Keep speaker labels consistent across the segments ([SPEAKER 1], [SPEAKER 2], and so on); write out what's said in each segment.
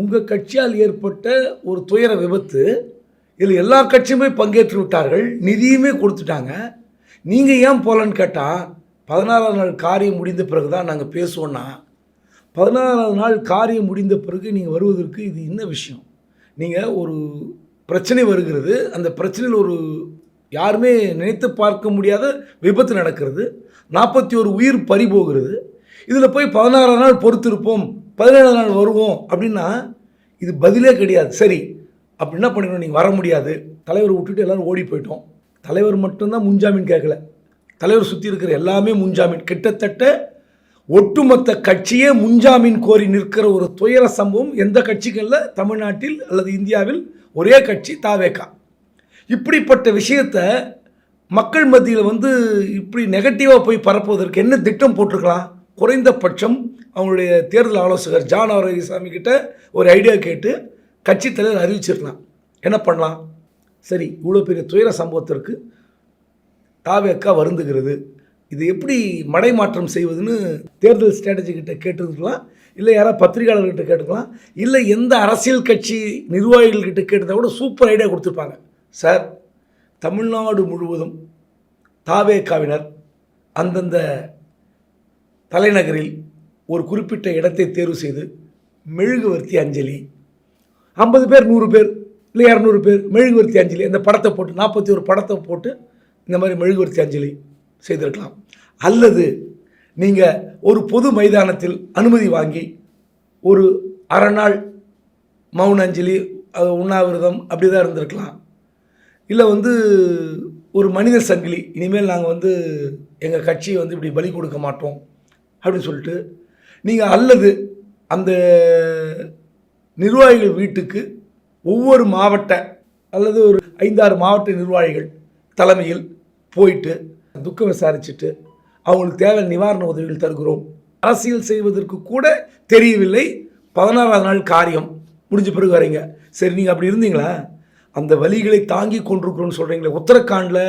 [SPEAKER 1] உங்கள் கட்சியால் ஏற்பட்ட ஒரு துயர விபத்து இதில் எல்லா கட்சியுமே பங்கேற்று விட்டார்கள் நிதியுமே கொடுத்துட்டாங்க. நீங்கள் ஏன் போகலன்னு கேட்டால் பதினாறாம் நாள் காரியம் முடிந்த பிறகு தான் நாங்கள் பேசுவோன்னா பதினாறாவது நாள் காரியம் முடிந்த பிறகு நீங்கள் வருவதற்கு இது என்ன விஷயம்? நீங்கள் ஒரு பிரச்சனை வருகிறது அந்த பிரச்சனையில் ஒரு யாருமே நினைத்து பார்க்க முடியாத விபத்து நடக்கிறது நாற்பத்தி ஒரு உயிர் பறி போகிறது இதில் போய் பதினாறாம் நாள் பொறுத்திருப்போம். பதினேழாம் நாள் வருவோம் அப்படின்னா இது பதிலே கிடையாது. சரி அப்படி என்ன பண்ணிக்கணும்? நீங்கள் வர முடியாது. தலைவர் விட்டுட்டு எல்லோரும் ஓடி போயிட்டோம். தலைவர் மட்டும்தான் முன்ஜாமீன் கேட்கல. தலைவர் சுற்றி இருக்கிற எல்லாமே முன்ஜாமீன். கிட்டத்தட்ட ஒட்டுமொத்த கட்சியே முன்ஜாமீன் கோரி நிற்கிற ஒரு துயர சம்பவம் எந்த கட்சிகளில்? தமிழ்நாட்டில் அல்லது இந்தியாவில் ஒரே கட்சி தாவேக்கா இப்படிப்பட்ட விஷயத்தை மக்கள் மத்தியில் வந்து இப்படி நெகட்டிவாக போய் பரப்புவதற்கு என்ன திட்டம் போட்டிருக்கலாம்? குறைந்தபட்சம் அவங்களுடைய தேர்தல் ஆலோசகர் ஜான் ஆரோக்கியசாமி கிட்ட ஒரு ஐடியா கேட்டு கட்சித் தலைவர் அறிவிச்சிருக்கலாம். என்ன பண்ணலாம்? சரி இவ்வளோ பெரிய துயர சம்பவத்திற்கு தாவேக்கா வருந்துகிறது. இது எப்படி மடைமாற்றம் செய்வதுன்னு தேர்தல் ஸ்ட்ராட்டஜி கிட்ட கேட்டுருக்கலாம். இல்லை யாராவது பத்திரிகையாளர்கிட்ட கேட்டுக்கலாம். இல்லை எந்த அரசியல் கட்சி நிர்வாகிகள்கிட்ட கேட்டதை கூட சூப்பர் ஐடியா கொடுத்துருப்பாங்க. சார் தமிழ்நாடு முழுவதும் தாவேக்காவினர் அந்தந்த தலைநகரில் ஒரு குறிப்பிட்ட இடத்தை தேர்வு செய்து மெழுகுவர்த்தி அஞ்சலி. ஐம்பது பேர் நூறு பேர் இல்லை இரநூறு பேர் மெழுகுவர்த்தி அஞ்சலி. அந்த படத்தை போட்டு நாற்பத்தி ஒரு படத்தை போட்டு இந்த மாதிரி மெழுகுவர்த்தி அஞ்சலி செய்திருக்கலாம். அல்லது நீங்கள் ஒரு பொது மைதானத்தில் அனுமதி வாங்கி ஒரு அரைநாள் மௌன அஞ்சலி அது உண்ணாவிரதம் அப்படி தான் இருந்திருக்கலாம். இல்லை வந்து ஒரு மனித சங்கிலி இனிமேல் நாங்கள் வந்து எங்கள் கட்சியை வந்து இப்படி பலி கொடுக்க மாட்டோம் அப்படின்னு சொல்லிட்டு நீங்கள் அல்லது அந்த நிர்வாகிகள் வீட்டுக்கு ஒவ்வொரு மாவட்ட அல்லது ஒரு ஐந்தாறு மாவட்ட நிர்வாகிகள் தலைமையில் போயிட்டு துக்கம் விசாரிச்சுட்டு அவங்களுக்கு தேவை நிவாரண உதவிகள் தருகிறோம். அரசியல் செய்வதற்கு கூட தெரியவில்லை. பதினாறாவது நாள் காரியம். முடிஞ்ச பிறகு வரீங்க. சரி நீங்கள் அப்படி இருந்தீங்களா? அந்த வழிகளை தாங்கி கொண்டிருக்கிறோன்னு சொல்கிறீங்களே உத்தரகாண்டில்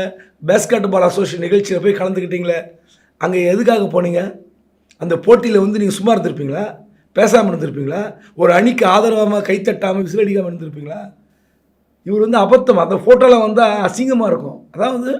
[SPEAKER 1] பேஸ்கெட் பால் அசோசியேஷன் நிகழ்ச்சியில் போய் கலந்துக்கிட்டீங்களே அங்கே எதுக்காக போனீங்க? அந்த போட்டியில் வந்து நீங்கள் சும்மா இருந்திருப்பீங்களா? பேசாமல் இருந்திருப்பீங்களா? ஒரு அணிக்கு ஆதரவாமல் கைத்தட்டாமல் விசிலடிக்காமல் இருந்திருப்பீங்களா? இவர் வந்து அபத்தம். அந்த ஃபோட்டோலாம் வந்தால் அசிங்கமாக இருக்கும். அதாவது